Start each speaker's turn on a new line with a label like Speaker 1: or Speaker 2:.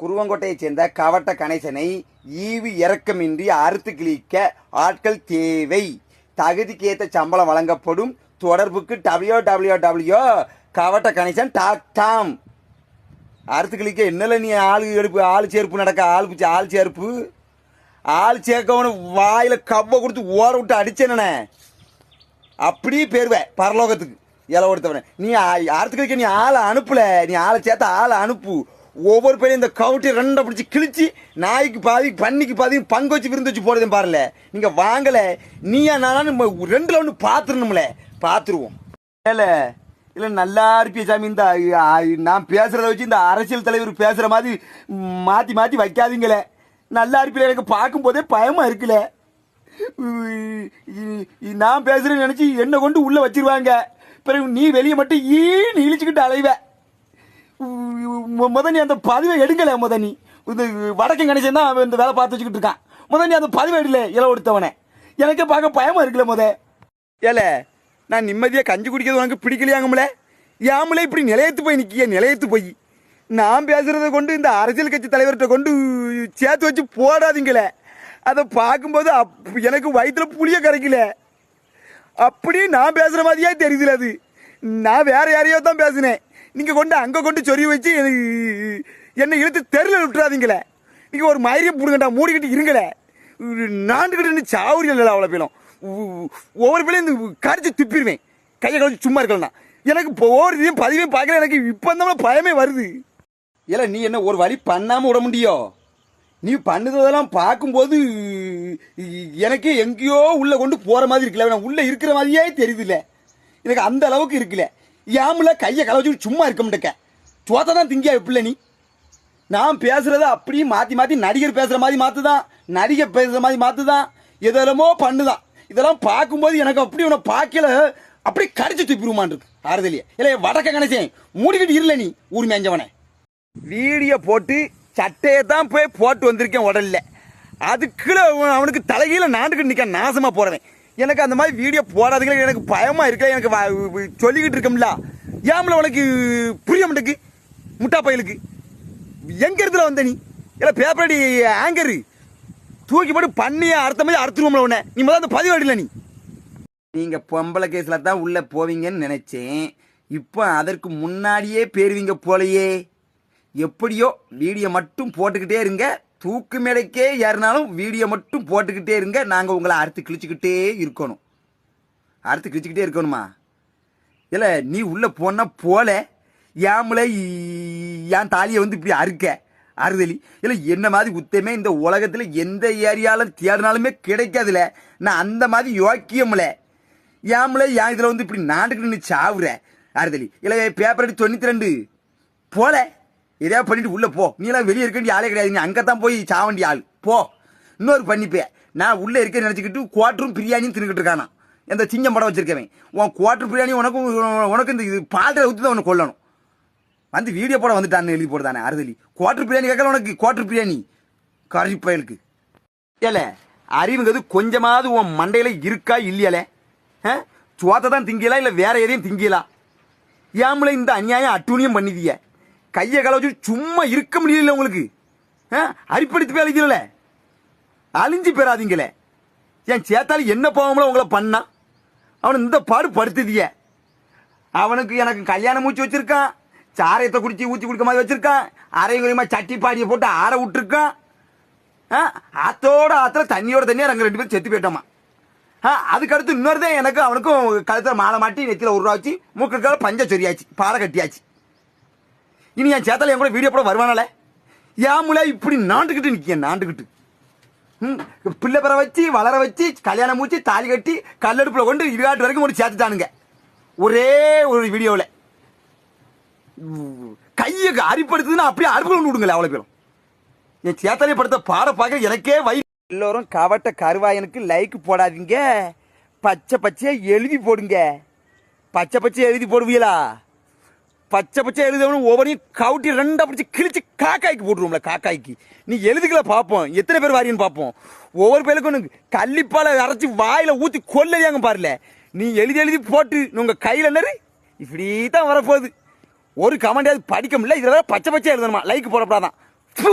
Speaker 1: குருவங்கோட்டையைச் சேர்ந்த கவட்ட கணேசனை ஈவு இறக்கமின்றி அறுத்து கிழிக்க ஆட்கள் தேவை. தகுதிக்கேற்ற சம்பளம் வழங்கப்படும். தொடர்புக்கு டபிள்யூ டபிள்யூ டபிள்யூ கவட்ட கணேசன் டாக் டாம். அறுத்து கிழிக்க என்னல நீ ஆள் எடுப்பு ஆள் சேர்ப்பு நடக்க ஆள் ஆள் சேர்ப்பு? ஆள் சேர்க்கவனு வாயில கவ்வ கொடுத்து ஓர விட்டு அடிச்சேனே அப்படியே பேருவே பரலோகத்துக்கு. இலை கொடுத்தவனே நீ அறுத்துக்கிக்க நீ ஆளை அனுப்பல. நீ ஆளை சேர்த்த ஆளை அனுப்பு. ஒவ்வொரு பேரும் இந்த கவுட்டி ரெண்டை பிடிச்சி கிழிச்சு நாய்க்கு பாதி பண்ணிக்கு பாதி பங்கு வச்சு விருந்து வச்சு போடுறதும் பாருல. நீங்கள் வாங்கலை நீயா நானும் ரெண்டில் ஒன்று பார்த்துருணும்ல பார்த்துருவோம் ஏல இல்லை நல்லா இருப்பிய சாமி இந்த நான் பேசுகிறத வச்சு இந்த அரசியல் தலைவர் பேசுகிற மாதிரி மாற்றி மாற்றி வைக்காதீங்களே. நல்லா இருப்பில எனக்கு பார்க்கும்போதே பயமாக இருக்குல்ல நான் பேசுகிறேன்னு நினச்சி என்னை கொண்டு உள்ளே வச்சிருவாங்க. பிறகு நீ வெளியே மட்டும் ஈ இழிச்சுக்கிட்டு அலைவ. முதனி அந்த பதிவை எடுக்கல முதனி. இது இந்த வடக்கு கணேசன் தான் அவன் இந்த வேலை பார்த்து வச்சுக்கிட்டு இருக்கான். முதனி அந்த பதிவை எடுல இலை கொடுத்தவனே எனக்கே பார்க்க பயமா இருக்குல்ல முத. ஏல நான் நிம்மதியா கஞ்சி குடிக்கிறது உனக்கு பிடிக்கலையாங்கம்ல? யாமலே இப்படி நிலையத்து போய் நிக்கிய நிலையத்து போய். நான் பேசுறத கொண்டு இந்த அரசியல் கட்சி தலைவர்கிட்ட கொண்டு சேர்த்து வச்சு போடாதீங்களே. அதை பார்க்கும்போது அப் எனக்கு வயிற்றுல புளிய கரைக்கல. அப்படியே நான் பேசுகிற மாதிரியே தெரியுதுல அது. நான் வேற யாரையோ தான் பேசினேன். நீங்க கொண்டு அங்க கொண்டு சொறி வச்சு எனக்கு என்னை இழுத்து தெருல விட்டுறாதீங்களே. நீங்க ஒரு மயிரியை புடுங்கடா மூடிக்கிட்டு இருங்களே. நாண்டுகிட்டு நின்று சாவுரியல் அவ்வளோ பேரும். ஒவ்வொரு பேரும் இந்த கரைச்சி துப்பிடுவேன். கையை கழிச்சு சும்மா இருக்கலாம் எனக்கு ஒவ்வொரு இதையும் பதிவையும் பார்க்கல எனக்கு இப்போ அந்த பயமே வருது. இல்லை நீ என்ன ஒரு வழி பண்ணாமல் விட முடியும் நீ பண்ணுறதெல்லாம் பார்க்கும்போது எனக்கு எங்கேயோ உள்ளே கொண்டு போகிற மாதிரி இருக்குல்ல. நான் உள்ளே இருக்கிற மாதிரியே தெரியுதுல்ல. எனக்கு அந்த அளவுக்கு இருக்குல்ல. ஏமுல கையை கலவச்சு சும்மா இருக்க மாட்டேக்க. சோத்தை தான் திங்கியா பிள்ளை நீ? நான் பேசுறத அப்படியே மாத்தி மாத்தி நடிகர் பேசுற மாதிரி மாத்துதான். நடிகர் பேசுற மாதிரி மாத்துதான். எதெல்லாமோ பண்ணுதான். இதெல்லாம் பார்க்கும்போது எனக்கு அப்படி உன்னை பார்க்கல அப்படி கடிச்சு துப்பிடுமான் இருக்கு. ஆறுதலியே. இல்லை வடக்க கணேசன் மூடிக்கிட்டு இருல நீ ஊர் மேஞ்சவனே வீடியோ போட்டு சட்டையை தான் போய் போட்டு வந்திருக்கேன் உடல்ல. அதுக்குள்ள அவன் அவனுக்கு தலைகீழ நாண்டுக்கிட்டு நிற்க நாசமா போறவன். எனக்கு அந்த மாதிரி வீடியோ போடாதீங்க எனக்கு பயமா இருக்கல எனக்கு வ- சொல்லிக்கிட்டு இருக்கோம்ல. ஏம்ல உனக்கு புரிய மாட்டேக்கு முட்டா பயலுக்கு. எங்க இடத்துல வந்த நீ? இல்லை பேப்பர் அடி ஆங்கரு தூக்கி போட்டு பண்ணிய அர்த்த மாதிரி அறுத்துருவோம்ல உன்னை. நீ முதல்ல அந்த பதிவு அடில நீ. நீங்க பொம்பளை கேஸ்ல தான் உள்ள போவீங்கன்னு நினைச்சேன். இப்போ அதற்கு முன்னாடியே பேருவீங்க போலையே. எப்படியோ வீடியோ மட்டும் போட்டுக்கிட்டே இருங்க. தூக்கு மேடைக்கே ஏறினாலும் வீடியோ மட்டும் போட்டுக்கிட்டே இருங்க. நாங்கள் உங்களை அறுத்து கிழிச்சுக்கிட்டே இருக்கணும். அறுத்து கிழிச்சுக்கிட்டே இருக்கணுமா? இல்லை நீ உள்ளே போனால் போல. ஏமுல என் தாலியை வந்து இப்படி அறுக்க? அறுதலி. இல்லை என்ன மாதிரி உத்தமே இந்த உலகத்தில் எந்த ஏரியாவில் தேடினாலுமே கிடைக்காதுல. நான் அந்த மாதிரி யோக்கியம்ல ஏமுல ஏன் இதில் வந்து இப்படி நாண்டுக்கிட்டு நின்று சாவுற? அறுதலி. இல்லை பேப்பர் அடி தொண்ணூற்றி ரெண்டு. போல. எதையா பண்ணிட்டு உள்ள போ. நீ எல்லாம் வெளியே இருக்க ஆளே கிடையாது. நீ அங்கதான் போய் சாவண்டி வேண்டிய ஆள். போ. இன்னொரு பண்ணிப்பே. நான் உள்ளே இருக்கேன்னு நினச்சிக்கிட்டு குவாட்டரும் பிரியாணியும் தின்னுக்கிட்டு இருக்கானா? எந்த சிங்கம் படம் வச்சிருக்கவன். உன் குவாட்டர் பிரியாணி உனக்கும் உனக்கு இந்த இது பால்டரை ஊற்றி தான் உனக்கு கொல்லணும். வந்து வீடியோ போட வந்துட்டான்னு எழுதி போடுதானே அறுதலி. குவாட்டர் பிரியாணி கேட்கல உனக்கு? குவாட்டர் பிரியாணி. கறி பயலுக்கு. ஏல அறிவுங்கிறது கொஞ்சமாவது உன் மண்டையில் இருக்கா இல்லையாலே? சுவாத்தை தான் திங்கிலா இல்லை வேற எதையும் திங்கிலா? ஏம்ல இந்த அநியாயம் அட்டூனியம் பண்ணிதியே கையை கலவச்சு சும்மா இருக்க முடியல உங்களுக்கு. அரிப்படுத்தி வேலைக்கல அழிஞ்சு பெறாதீங்களே என் சேத்தாலி என்ன பாவம்ல உங்களை பண்ணான் அவன் இந்த பாடு படுத்துதிய அவனுக்கு எனக்கு கல்யாணம் மூச்சு வச்சிருக்கான். சாரையத்தை குடிச்சு ஊற்றி கொடுக்க மாதிரி வச்சிருக்கான். அரைகுறையமா சட்டி பாடியை போட்டு ஆற விட்டுருக்கான். ஆ, ஆத்தோட ஆத்துல தண்ணியோட தண்ணியா நாங்கள் ரெண்டு பேரும் செத்து போயிட்டோமா. ஆ, இன்னொருதான் இன்னொரு தான் எனக்கு அவனுக்கும் கழுத்தில் மாலை மாட்டி நெத்தியில் ஒரு ரூபா வச்சு மூக்குக்கால பஞ்ச சொரியாச்சு பாலை கட்டியாச்சு. இனி என் சேத்தால என் கூட வீடியோ போட வருவானால? ஏன் முல இப்படி நாண்டுக்கிட்டு நிற்க நாண்டுக்கிட்டு ம், பிள்ளை பெற வச்சு வளர வச்சு கல்யாணம் மூச்சு தாலி கட்டி கல்லடுப்பில் கொண்டு இருகாட்டு வரைக்கும் கொண்டு சேர்த்துட்டானுங்க. ஒரே ஒரு வீடியோவில். கையை அரிப்படுத்துதுன்னா அப்படியே அறுப்பு கொண்டு விடுங்க அவ்வளோ பேரும். என் சேத்தலை படுத்த பாட பார்க்க எனக்கே வை எல்லோரும் கவட்ட கருவாயனுக்கு லைக் போடாதீங்க. பச்சை பச்சையாக எழுதி போடுங்க. பச்சை பச்சையாக எழுதி போடுவீங்களா? பச்சை பச்சை எழுதவனும் ஒவ்வொரையும் கவுட்டி ரெண்டா பிடிச்சி கிழிச்சு காக்காய்க்கு போட்டுருவோம்ல காக்காய்க்கு. நீ எழுதுக்கல பார்ப்போம் எத்தனை பேர் வாரியன்னு பார்ப்போம் ஒவ்வொரு பேருக்கும் கள்ளிப்பால அரைச்சி வாயில ஊத்தி கொல்லையாங்க பாருல. நீ எழுதி எழுதி போட்டு உங்க கையில என்னரு இப்படி தான் வரப்போகுது. ஒரு கமெண்டாவது படிக்க முடியல இதில் பச்சை பச்சை எழுதணுமா? லைக் போடப்படாதான். ஃபு,